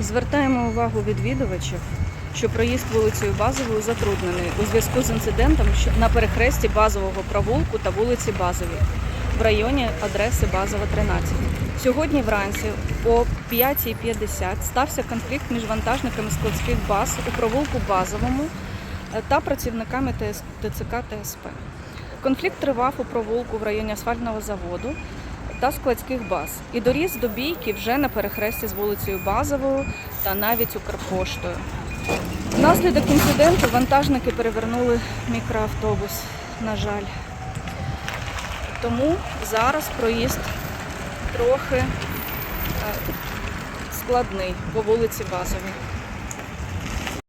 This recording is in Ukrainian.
Звертаємо увагу відвідувачів, що проїзд вулицею Базовою затруднений у зв'язку з інцидентом на перехресті базового провулку та вулиці Базовій в районі адреси Базова 13. Сьогодні вранці о 5.50 стався конфлікт між вантажниками складських баз у провулку Базовому е, та працівниками ТЦК ТСП. Конфлікт тривав у провулку в районі асфальтного заводу та складських баз і доріс до бійки вже на перехресті з вулицею Базовою та навіть Укрпоштою. Внаслідок інциденту вантажники перевернули мікроавтобус, на жаль. Тому зараз проїзд трохи е, складний по вулиці Базовій.